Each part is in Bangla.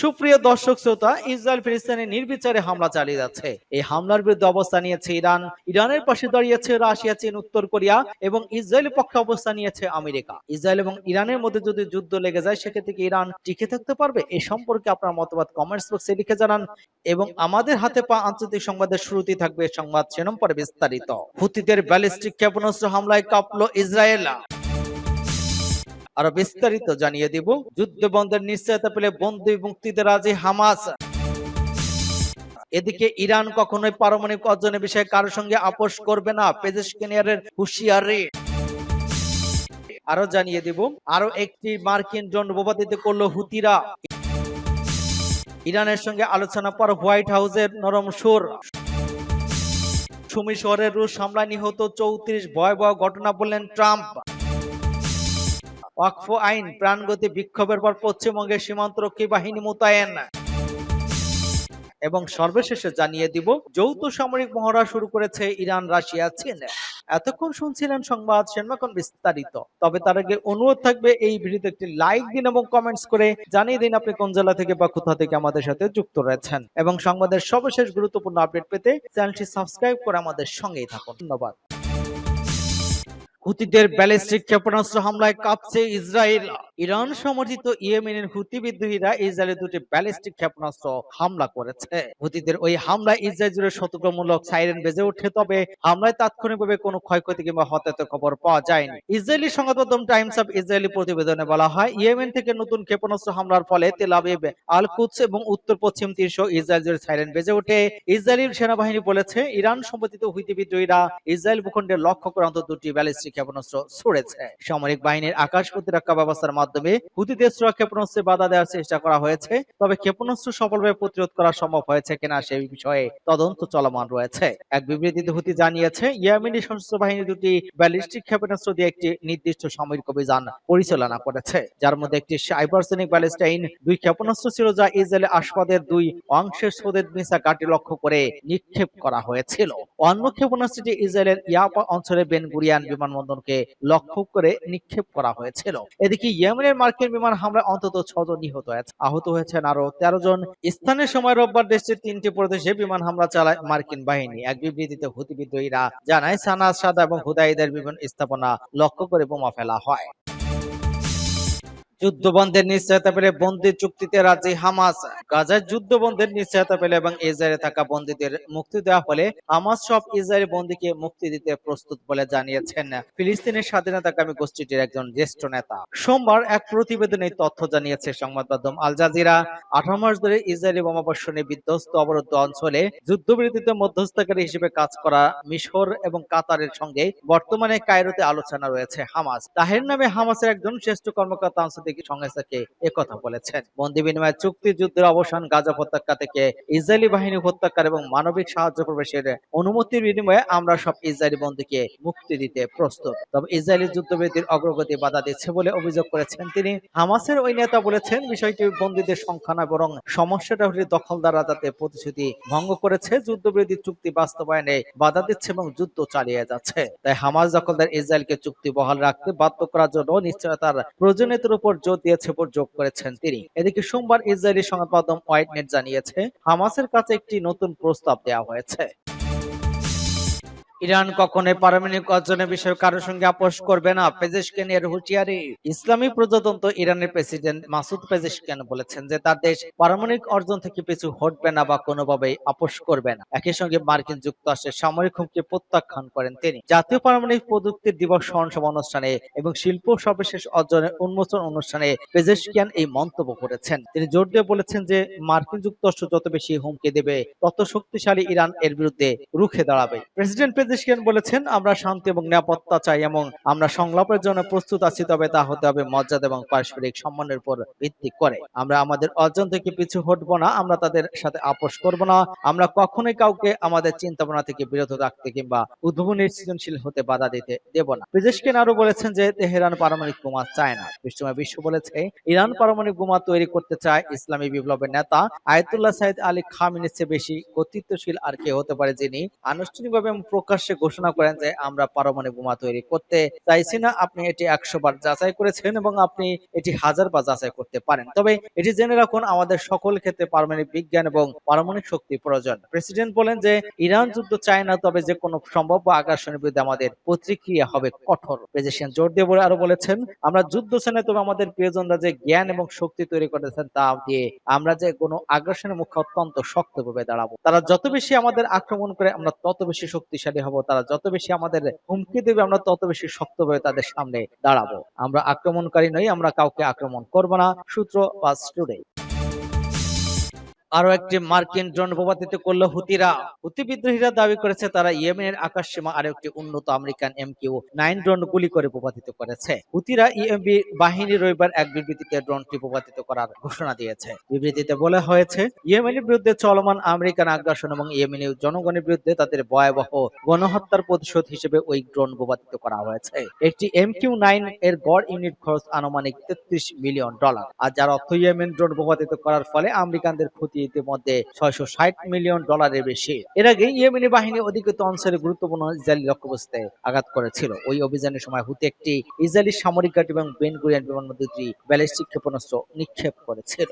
সুপ্রিয় দর্শক শ্রোতা, ইসরায়েল ফিলিস্তিনে নির্বিচারে হামলা চালিয়ে যাচ্ছে। এই হামলার বিরুদ্ধে অবস্থান নিয়েছে ইরান। ইরানের পাশে দাঁড়িয়েছে রাশিয়া, চীন, উত্তর কোরিয়া এবং ইসরায়েলের পক্ষে অবস্থান নিয়েছে আমেরিকা। ইসরায়েল এবং ইরানের মধ্যে যদি যুদ্ধ লেগে যায়, সেক্ষেত্রে কি ইরান টিকে থাকতে পারবে? এ সম্পর্কে আপনার মতামত কমেন্টস বক্সে লিখে জানান এবং আমাদের হাতে পা আন্তর্জাতিক সংবাদের শুরুতেই থাকবে সংবাদ শিরোনাম পরে বিস্তারিত। হুতিদের ব্যালিস্টিক ক্ষেপণাস্ত্র হামলায় কাঁপলো ইসরায়েল। আরও বিস্তারিত জানিয়ে দিব। যুদ্ধ বন্ধের নিশ্চয়তা পেলে বন্দী মুক্তিতে রাজি হামাস। এদিকে ইরান কখনোই পারমাণবিক অর্জনের বিষয়ে কারোর সঙ্গে আপোষ করবে না পেজেশকিনিয়ারের হুঁশিয়ারি। আরও জানিয়ে দিব, আরও একটি মার্কিন ড্রোন বোমাদিতে করল হুতিরা। ইরানের সঙ্গে আলোচনা পর হোয়াইট হাউসের নরম সুর। সুমি শহরের রুশ হামলায় নিহত চৌত্রিশ ভয়াবহ ঘটনা বললেন ট্রাম্প। ওয়াকফ আইন, প্রাণগতি বিক্ষোভের পর পশ্চিমবঙ্গের সীমান্তরক্ষী বাহিনী মোতায়েন। এবং সর্বশেষে জানিয়ে দিব, যৌথ সামরিক মহড়া শুরু করেছে ইরান, রাশিয়া, চীন। এতক্ষণ শুনছিলেন সংবাদ, সেনমাখন বিস্তারিত। তবে তার আগে অনুরোধ থাকবে, এই ভিডিওতে একটি লাইক দিন এবং কমেন্টস করে জানিয়ে দিন আপনি কোন জেলা থেকে বা কোথা থেকে আমাদের সাথে যুক্ত রয়েছেন। এবং সংবাদের সর্বশেষ গুরুত্বপূর্ণ আপডেট পেতে চ্যানেলটি সাবস্ক্রাইব করে আমাদের সঙ্গেই থাকুন। ধন্যবাদ। হুতিদের ব্যালিস্টিক ক্ষেপণাস্ত্র হামলায় কাঁপছে ইসরায়েল। ইরান সমর্থিত ইয়েমেনের হুতি বিদ্রোহীরা ইসরায়েলের দুটি ব্যালিস্টিক ক্ষেপণাস্ত্র হামলা করেছে। হুতিদের ওই হামলায় ইসরায়েল জুড়ে সতর্কমূলক সাইরেন বেজে ওঠে, তবে হামলায় তাৎক্ষণিকভাবে কোনো ক্ষয়ক্ষতি কিংবা হতাহতের খবর পাওয়া যায়নি। ইসরায়েলি সংবাদ মাধ্যম টাইমস অফ ইসরায়েলি প্রতিবেদনে বলা হয়, ইয়েমেন থেকে নতুন ক্ষেপণাস্ত্র হামলার ফলে তেল আবিব আল কুদস এবং উত্তর পশ্চিম তীর সহ ইসরায়েল জুড়ে সাইরেন বেজে ওঠে। ইসরায়েলি সেনাবাহিনী বলেছে, ইরান সমর্থিত হুতি বিদ্রোহীরা ইসরায়েল ভূখণ্ডে লক্ষ্য করে অন্তত দুটি ব্যালিস্টিক ক্ষেপণাস্ত্র ছুড়েছে। সামরিক বাহিনীর আকাশ প্রতিরক্ষা ব্যবস্থার মাধ্যমে হুতিদের ছোড়া ক্ষেপণাস্ত্রে বাধা দেওয়ার চেষ্টা করা হয়েছে। তবে ক্ষেপণাস্ত্র সফলভাবে প্রতিরোধ করা সম্ভব হয়েছে কিনা সেই বিষয়ে তদন্ত চলমান রয়েছে। এক বিবৃতিতে হুতি জানিয়েছে, ইয়েমেনি সশস্ত্র বাহিনী দুটি ব্যালিস্টিক ক্ষেপণাস্ত্র দিয়ে একটি নির্দিষ্ট সামরিক অভিযান পরিচালনা করেছে, যার মধ্যে একটি হাইপারসনিক ব্যালিস্টাইন, দুই ক্ষেপণাস্ত্র ছিল যা ইসরায়েলের আশপাদের দুই অংশের সোদের মিসা ঘাঁটি লক্ষ্য করে নিক্ষেপ করা হয়েছিল। অন্য ক্ষেপণাস্ত্রটি ইসরায়েলের ইয়াপা অঞ্চলের বেন গুরিয়ান বিমানবন্দরকে লক্ষ্য করে নিক্ষেপ করা হয়েছিল। এদিকে ইয়েমেনের মার্কিন বিমান হামলায় অন্তত ছজন নিহত হয়েছে। আহত হয়েছেন আরও তেরো জন। স্থানীয় সময় রোববার দেশটির তিনটি প্রদেশে বিমান হামলা চালায় মার্কিন বাহিনী। এক বিবৃতিতে হুতি বিদ্রোহীরা জানায় সানা সাদা এবং হুদাইদের বিভিন্ন স্থাপনা লক্ষ্য করে বোমা ফেলা হয়। যুদ্ধবন্ধের নিশ্চয়তা পেলে বন্দি চুক্তিতে রাজি হামাস। গাজার যুদ্ধবন্ধের নিশ্চয়তা পেলে এবং ইসরায়েলে থাকা বন্দীদের মুক্তি দেওয়া হলে হামাস সব ইসরায়েলি বন্দীকে মুক্তি দিতে প্রস্তুত বলে জানিয়েছেন। ফিলিস্তিনের স্বাধীনতাকামী গোষ্ঠীটির একজন জ্যেষ্ঠ নেতা। সোমবার এক প্রতিবেদনে তথ্য জানিয়েছে সংবাদ মাধ্যম আল জাজিরা। আঠারো মাস ধরে ইসরায়েলি বোমাবর্ষণে বিধ্বস্ত অবরুদ্ধ অঞ্চলে যুদ্ধবিরতিতে মধ্যস্থকারী হিসেবে কাজ করা মিশর এবং কাতারের সঙ্গে বর্তমানে কায়রোতে আলোচনা রয়েছে হামাস। তাহের নামে হামাসের একজন শ্রেষ্ঠ কর্মকর্তা আন্তর্জাতিক সংস্থাকে একথা বলেছেন। বন্দি বিনিময় চুক্তি যুদ্ধের অবসান, গাজা উপত্যকা থেকে ইসরায়েলি বাহিনী উপত্যকার এবং মানবিক সাহায্য প্রবেশের অনুমতির বিনিময়ে আমরা সব ইসরায়েলি বন্দীকে মুক্তি দিতে প্রস্তুত। তবে ইসরায়েলি যুদ্ধবিরতির অগ্রগতি বাধা দিচ্ছে বলে অভিযোগ করেছেন তিনি। হামাসের ওই নেতা বলেছেন, বিষয়টি বন্দীদের সংখ্যা না বরং সমস্যাটা হলে দখলদাররা যাতে প্রতিশ্রুতি ভঙ্গ করেছে, যুদ্ধবিরতি চুক্তি বাস্তবায়নে বাধা দিচ্ছে এবং যুদ্ধ চালিয়ে যাচ্ছে। তাই হামাস দখলদার ইসরায়েলকে চুক্তি বহাল রাখতে বাধ্য করার জন্য নিশ্চয়তার প্রয়োজনীয়তার উপর দিয়েছে উপর যোগ করেছেন তিনি। এদিকে সোমবার ইসরায়েলি সংবাদ মাধ্যম হোয়াইট নেট জানিয়েছে, হামাসের কাছে একটি নতুন প্রস্তাব দেওয়া হয়েছে। ইরান কখনোই পারমাণবিক অর্জনের বিষয়ে কারোর সঙ্গে আপোষ করবে না পেজেশকেনের হুঁশিয়ারি। ইসলামী প্রজাতন্ত্র ইরানের প্রেসিডেন্ট মাসুদ পেজেশকেন বলেছেন যে তার দেশ পারমাণবিক অর্জন থেকে পিছু হটবে না বা কোনোভাবেই আপোষ করবে না। একই সঙ্গে মার্কিন যুক্তরাষ্ট্রের সামরিক হুমকি প্রত্যাখ্যান করেন তিনি। জাতীয় পারমাণবিক প্রযুক্তির দিবস স্মরণ সভা অনুষ্ঠানে এবং শিল্প সর্বশেষ অর্জনের উন্মোচন অনুষ্ঠানে পেজেশকিয়ান এই মন্তব্য করেছেন। তিনি জোর দিয়ে বলেছেন যে মার্কিন যুক্তরাষ্ট্র যত বেশি হুমকি দেবে, তত শক্তিশালী ইরান এর বিরুদ্ধে রুখে দাঁড়াবে। প্রেসিডেন্ট পেজেশকিয়ান বলেছেন, আমরা শান্তি এবং নিরাপত্তা চাই এবং আমরা সংলাপের জন্য প্রস্তুত আছি, তবে তা হতে হবে মর্যাদা এবং পারস্পরিক সম্মানের উপর ভিত্তি করে। আমরা আমাদের অর্জন থেকে পিছু হটবো না, আমরা তাদের সাথে আপোষ করব না। আমরা কখনোই কাউকে আমাদের চিন্তা ভাবনা থেকে বিরত রাখতে কিংবা উদ্ভাবনের সৃজনশীল হতে বাধা দিতে দেব না। পেজেশকিয়ান আরও বলেছেন যে, তেহরান পারমাণবিক বোমা চায় না। বিশ্বময় বিশ্ব বলেছে, ইরান পারমাণবিক বোমা তৈরি করতে চায় ইসলামী বিপ্লবের নেতা। আয়তুল্লাহ সাইদ আলী খামিনের চেয়ে বেশি কর্তৃত্বশীল আর কে হতে পারে যিনি আনুষ্ঠানিকভাবে প্রকাশ প্রকাশ্যে ঘোষণা করেন যে আমরা পারমাণবিক বোমা তৈরি করতে চাইছি না। আপনি এটি একশো বার যাচাই করেছেন এবং আপনি এটি হাজার বার যাচাই করতে পারেন। তবে এটি জেনে রাখুন, আমাদের সকল ক্ষেত্রে পারমাণবিক বিজ্ঞান এবং পারমাণবিক শক্তি প্রয়োজন। প্রেসিডেন্ট বলেন যে, ইরান, যুদ্ধ চায় না, তবে যে কোনো সম্ভাব্য আগ্রাসনের বিরুদ্ধে আমাদের প্রতিক্রিয়া হবে কঠোর। প্রেসিডেন্ট জোর দিয়ে বলে আরও বলেছেন, আমরা যুদ্ধ চাই না, তবে আমাদের প্রিয়জনরা যে জ্ঞান এবং শক্তি তৈরি করেছেন তা দিয়ে আমরা যে কোনো আগ্রাসনের মুখে অত্যন্ত শক্তভাবে দাঁড়াবো। তারা যত বেশি আমাদের আক্রমণ করে, আমরা তত বেশি শক্তিশালী হব, তারা যত বেশি আমাদের হুমকি দেবে, আমরা তত বেশি শক্তভাবে তাদের সামনে দাঁড়াবো। আমরা আক্রমণকারী নই, আমরা কাউকে আক্রমণ করব না। সূত্র বা স্টুডে আরও একটি মার্কিন ড্রোন ভূপাতিত করল হুতিরা। হুতি বিদ্রোহীরা দাবি করেছে তারা ইয়েমেনের আকাশ সীমা আরও একটি উন্নত আমেরিকান এমকিউ নাইন ড্রোন গুলি করে ভূপাতিত করেছে। হুতিরা ইএমবি বাহিনী রবিবার এক বিবৃতিতে ড্রোনটি ভূপাতিত করার ঘোষণা দিয়েছে। বিবৃতিতে বলা হয়েছে, ইয়েমেনের বিরুদ্ধে চলমান আমেরিকান আগ্রাসন এবং ইয়েমেনি জনগণের বিরুদ্ধে তাদের ভয়াবহ গণহত্যার প্রতিশোধ হিসেবে ওই ড্রোন ভূপাতিত করা হয়েছে। একটি এম কিউ নাইন এর গড় ইউনিট খরচ আনুমানিক তেত্রিশ মিলিয়ন ডলার। আর যার অর্থ ইয়েমেন ড্রোন ভূপাতিত করার ফলে আমেরিকানদের ক্ষতি ইতিমধ্যে ছয়শো ষাট মিলিয়ন ডলারের বেশি। এর আগে ইয়েমেনি বাহিনী অধিকৃত অঞ্চলে গুরুত্বপূর্ণ ইসরায়েলি লক্ষ্যবস্তুতে আঘাত করেছিল। ওই অভিযানের সময় হুতে একটি ইসরায়েলি সামরিক ঘাট এবং বেন গুরিয়ান দুটি ব্যালিস্টিক ক্ষেপণাস্ত্র নিক্ষেপ করেছিল।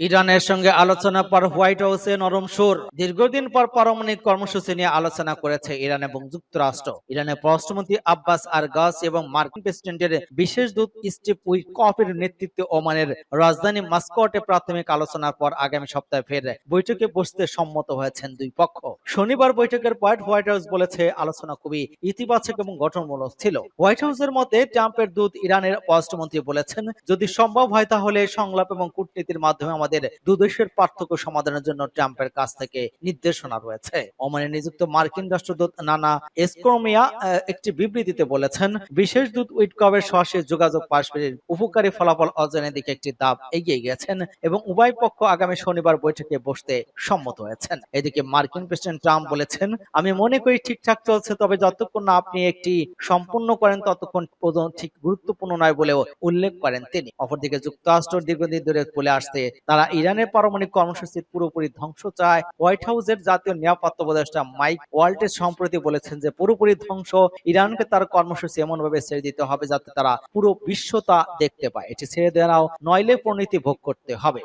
ইরানের সঙ্গে আলোচনা পর হোয়াইট হাউসে নরম সুর। দীর্ঘদিন পর পারমাণবিক কর্মসূচি নিয়ে আলোচনা করেছে ইরান এবং যুক্তরাষ্ট্র। ইরানের পররাষ্ট্রমন্ত্রী আব্বাস আরগাস এবং মার্কিন প্রেসিডেন্টের বিশেষ দূত স্টিভ উইকফের নেতৃত্বে ওমানের রাজধানী মাস্কটে প্রাথমিক আলোচনার পর আগামী সপ্তাহে ফের বৈঠকে বসতে সম্মত হয়েছেন দুই পক্ষ। শনিবার বৈঠকের পর হোয়াইট হাউস বলেছে, আলোচনা খুবই ইতিবাচক এবং গঠনমূলক ছিল। হোয়াইট হাউসের মতে, ট্রাম্পের দূত ইরানের পররাষ্ট্রমন্ত্রী বলেছেন, যদি সম্ভব হয় তাহলে সংলাপ এবং কূটনীতির মাধ্যমে আমাদের দুদেশের পার্থক্য সমাধানের জন্য ট্রাম্পের কাছ থেকে নির্দেশনা রয়েছে। ওমানে নিযুক্ত মার্কিন রাষ্ট্রদূত নানা এসকোমিয়া একটি বিবৃতিতে বলেছেন, বিশেষ দূত উইটকবের সরাসরি যোগাযোগ পারস্পরিক উপকারী ফলাফল অর্জনের দিকে একটি ধাপ এগিয়ে গেছেন এবং উভয় পক্ষ আগামী শনিবার বৈঠকে বসতে সম্মত হয়েছেন। এদিকে মার্কিন প্রেসিডেন্ট ট্রাম্প বলেছেন, আমি মনে করি ঠিকঠাক চলছে, তবে যতক্ষণ না আপনি একটি সম্পূর্ণ করেন, ততক্ষণ পর্যন্ত ঠিক গুরুত্বপূর্ণ নয় বলেও উল্লেখ করেন তিনি। অপরদিকে যুক্তরাষ্ট্র দীর্ঘদিন ধরে বলে আসতে তারা ইরানের পারমাণবিক কর্মসূচির পুরোপুরি ধ্বংস চায়। হোয়াইট হাউসের জাতীয় নিরাপত্তা উপদেষ্টা মাইক ওয়াল্টের সম্প্রতি বলেছেন যে পুরোপুরি ধ্বংস ইরানকে তার কর্মসূচি এমন ভাবে ছেড়ে দিতে হবে যাতে তারা পুরো বিশ্ব তা দেখতে পায়। এটি ছেড়ে দেওয়াও নইলে পরিণতি ভোগ করতে হবে।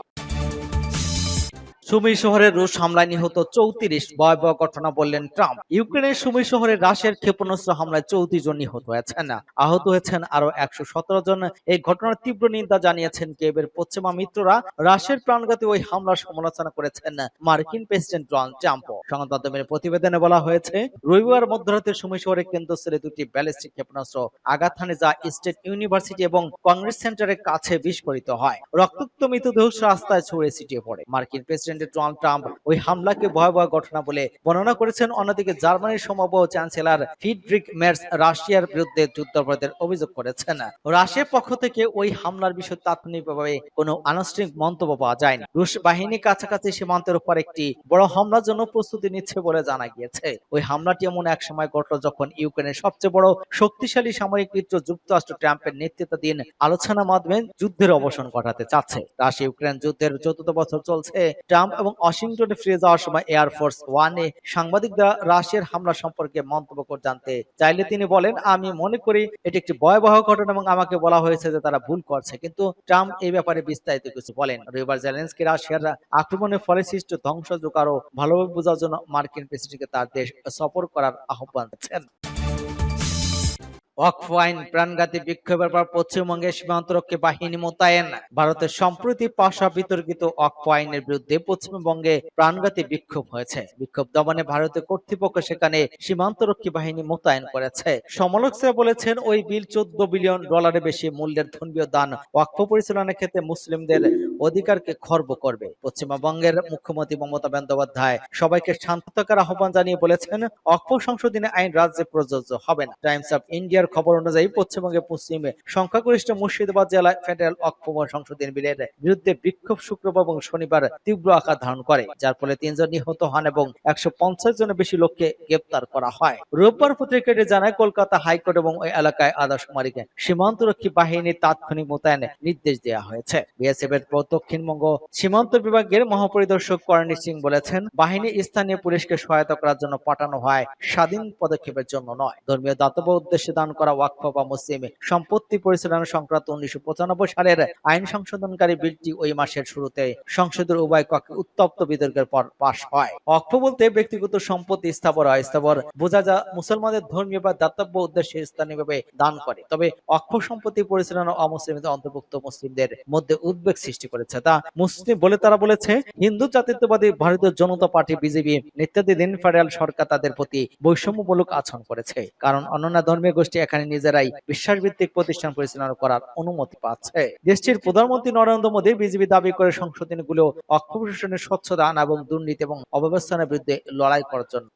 সুমি শহরে রুশ হামলায় নিহত চৌত্রিশ ভয়াবহ ঘটনা বললেন ট্রাম্প। ইউক্রেনের সুমি শহরে রাশিয়ার ক্ষেপণাস্ত্র হামলায় চৌত্রিশ জন নিহত হয়েছেন। আহত হয়েছেন আরও একশো সতেরো জন। এই ঘটনার তীব্র নিন্দা জানিয়েছেন কেবের পশ্চিমা মিত্ররা। রাশিয়ার প্রাণঘাতী ওই হামলার সমালোচনা করেছেন মার্কিন প্রেসিডেন্ট ডোনাল্ড ট্রাম্প। সংবাদ প্রতিবেদনে বলা হয়েছে, রবিবার মধ্যরাতে সুমি শহরের কেন্দ্রস্থলে দুটি ব্যালিস্টিক ক্ষেপণাস্ত্র আঘাত হানে যা স্টেট ইউনিভার্সিটি এবং কংগ্রেস সেন্টারের কাছে বিস্ফোরিত হয়। রক্তাক্ত মৃতদেহ রাস্তায় ছড়িয়ে ছিটিয়ে পড়ে। মার্কিন প্রেসিডেন্ট ডোনাল্ড ট্রাম্প ওই হামলাকে ভয়াবহ ঘটনা বলে বর্ণনা করেছেন। অন্যদিকে জার্মানির সম্ভাব্য চ্যান্সেলর ফিডরিক মের্স রাশিয়ার বিরুদ্ধে যুদ্ধাপরাধের অভিযোগ করেছেন। রাশিয়ার পক্ষ থেকে ওই হামলার বিষয়ে তাৎক্ষণিকভাবে কোনো আনুষ্ঠানিক মন্তব্য পাওয়া যায়নি। রুশ বাহিনী কাছাকাছি সীমান্তের উপর একটি বড় হামলার জন্য প্রস্তুতি নিচ্ছে বলে জানা গিয়েছে। ওই হামলাটি এমন এক সময় ঘটল যখন ইউক্রেনের সবচেয়ে বড় শক্তিশালী সামরিক মিত্র যুক্তরাষ্ট্র ট্রাম্পের নেতৃত্বাধীন আলোচনার মাধ্যমে যুদ্ধের অবসান ঘটাতে চাচ্ছে। রাশিয়া ইউক্রেন যুদ্ধের চতুর্থ বছর চলছে। ট্রাম্প এবং ওয়াশিংটনে ফিরে যাওয়ার সময় এয়ারফোর্স ওয়ানে সাংবাদিকরা রাশিয়ার হামলা সম্পর্কে মন্তব্য করে জানতে চাইলে তিনি বলেন, আমি মনে করি এটি একটি ভয়াবহ ঘটনা এবং আমাকে বলা হয়েছে যে তারা ভুল করছে। কিন্তু ট্রাম্প এই ব্যাপারে বিস্তারিত কিছু বলেন। রবিবার জেলেন্সকি রাশিয়ার আক্রমণের ফলে সৃষ্ট ধ্বংসযোগ আরও ভালোভাবে বোঝার জন্য মার্কিন প্রেসিডেন্টকে তার দেশ সফর করার আহ্বান ওয়াকফ আইন প্রাণঘাতী বিক্ষোভের পর পশ্চিমবঙ্গে সীমান্তরক্ষী বাহিনী মোতায়েন। ভারতের সম্প্রতি পাশা বিতর্কিত ওয়াকফ আইনের বিরুদ্ধে পশ্চিমবঙ্গে প্রাণঘাতী বিক্ষোভ হয়েছে। বিক্ষোভ দমনে ভারতের কর্তৃপক্ষ সেখানে সীমান্তরক্ষী বাহিনী মোতায়েন করেছে। সমালোচকরা বলেছেন, ওই বিল চোদ্দ বিলিয়ন ডলারের বেশি মূল্যের ধর্মীয় দান ওয়াকফ পরিচালনার ক্ষেত্রে মুসলিমদের অধিকারকে খর্ব করবে। পশ্চিমবঙ্গের মুখ্যমন্ত্রী মমতা বন্দ্যোপাধ্যায় সবাইকে শান্ত থাকার আহ্বান জানিয়ে বলেছেন, অক্ষ সংশোধনী আইন রাজ্যে প্রযোজ্য হবে না। টাইমস অফ ইন্ডিয়ার খবর অনুযায়ী পশ্চিমবঙ্গের পশ্চিমে সংখ্যাগরিষ্ঠ মুর্শিদাবাদ জেলায় ফেডারেল অক্ষম সংশোধনী বিলের বিরুদ্ধে বিক্ষোভ শুক্রবার এবং শনিবার তীব্র আকার ধারণ করে, যার ফলে তিনজন নিহত হন এবং একশো পঞ্চাশ জনের বেশি লোককে গ্রেপ্তার করা হয়। রোববার পত্রিকাটি জানায়, কলকাতা হাইকোর্ট এবং ওই এলাকায় আদাসমারিকে সীমান্তরক্ষী বাহিনীর তাৎক্ষণিক মোতায়েনে নির্দেশ দেওয়া হয়েছে। বিএসএফ এর দক্ষিণবঙ্গ সীমান্ত বিভাগের মহাপরিদর্শক করণী সিং বলেছেন, বাহিনী স্থানীয় পুলিশকে সহায়তা করার জন্য পাঠানো হয় স্বাধীন পদক্ষেপের জন্য নয়। ধর্মীয় দাতব্য উদ্দেশ্যে দান করা ওয়াকফ বা মুসলিম। সম্পত্তি পরিচালনা সংক্রান্ত উনিশশো পঁচানব্বই সালের আইন সংশোধনকারী বিলটি ওই মাসের শুরুতে সংসদের উভয় কক্ষে উত্তপ্ত বিতর্কের পর পাশ হয়। অক্ষ বলতে ব্যক্তিগত সম্পত্তি স্থাবর স্থাবর বোঝা যা মুসলমানদের ধর্মীয় বা দাতব্য উদ্দেশ্যে স্থানীয়ভাবে দান করে। তবে অক্ষ সম্পত্তি পরিচালনা অমুসলিমদের অন্তর্ভুক্ত মুসলিমদের মধ্যে উদ্বেগ সৃষ্টি করেছে। তা মুসলিম বলে তারা বলেছে, হিন্দু জাতীয়তাবাদী ভারতীয় জনতা পার্টি, বিজেপি নেতৃত্বাধীন ফেডারেল সরকার তাদের প্রতি বৈষম্যমূলক আচরণ করেছে। কারণ অন্যান্য ধর্মীয় গোষ্ঠী এখানে নিজেরাই বিশ্বাস ভিত্তিক প্রতিষ্ঠান পরিচালনা করার অনুমতি পাচ্ছে। দেশটির প্রধানমন্ত্রী নরেন্দ্র মোদী বিজেপি দাবি করে সংশোধনীগুলো অক্ষ প্রশাসনের স্বচ্ছতা আনা এবং দুর্নীতি এবং অব্যবস্থানের বিরুদ্ধে লড়াই করার জন্য।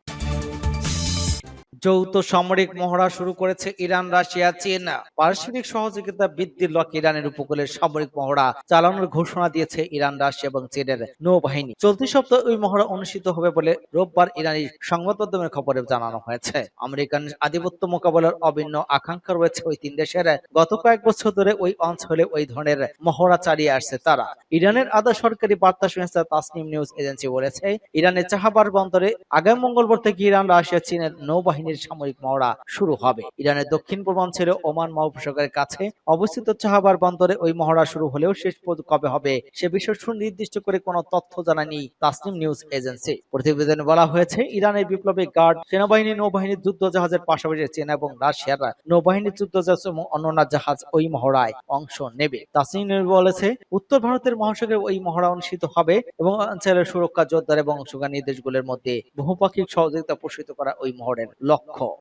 যৌথ সামরিক মহড়া শুরু করেছে ইরান, রাশিয়া, চীন। পারস্পরিক সহযোগিতা বৃদ্ধির লক্ষ্যে ইরানের উপকূলে সামরিক মহড়া চালানোর ঘোষণা দিয়েছে ইরান, রাশিয়া এবং চীনের নৌবাহিনী। চলতি সপ্তাহে ওই মহড়া অনুষ্ঠিত হবে বলে রোববার ইরানি সংবাদ মাধ্যমের খবরে জানানো হয়েছে। আমেরিকান আধিপত্য মোকাবেলার অভিন্ন আকাঙ্ক্ষা রয়েছে ওই তিন দেশের। গত কয়েক বছর ধরে ওই অঞ্চলে ওই ধরনের মহড়া চালিয়ে আসছে তারা। ইরানের আধা সরকারি বার্তা সংস্থা তাসনিম নিউজ এজেন্সি বলেছে, ইরানের চাহাবার বন্দরে আগামী মঙ্গলবার থেকে ইরান, রাশিয়া, চীনের নৌবাহিনীর সামরিক মহড়া শুরু হবে। ইরানের দক্ষিণ পূর্বাঞ্চলে ওমান মহাসাগরের কাছে অবস্থিত চাহাবার বন্দরে ওই মহড়া শুরু হলেও শেষ কবে হবে সে বিষয়ে সুনির্দিষ্ট করে কোনো তথ্য জানায়নি তাসনিম নিউজ এজেন্সি। প্রতিবেদনে বলা হয়েছে, ইরানের বিপ্লবী গার্ড সেনাবাহিনী, নৌবাহিনীর যুদ্ধ জাহাজের পাশাপাশি চীন এবং রাশিয়ার নৌবাহিনীর যুদ্ধ জাহাজ এবং অন্যান্য জাহাজ ওই মহড়ায় অংশ নেবে। তাসনিম নিউজ বলেছে, উত্তর ভারতের মহাসাগরে ওই মহড়া অনুষ্ঠিত হবে এবং অঞ্চলের সুরক্ষা যোদ্ধার এবং অংশগ্রহণী দেশগুলোর মধ্যে বহুপাক্ষিক সহযোগিতা প্রসারিত করা ওই মহড়ের লক্ষ্য। com.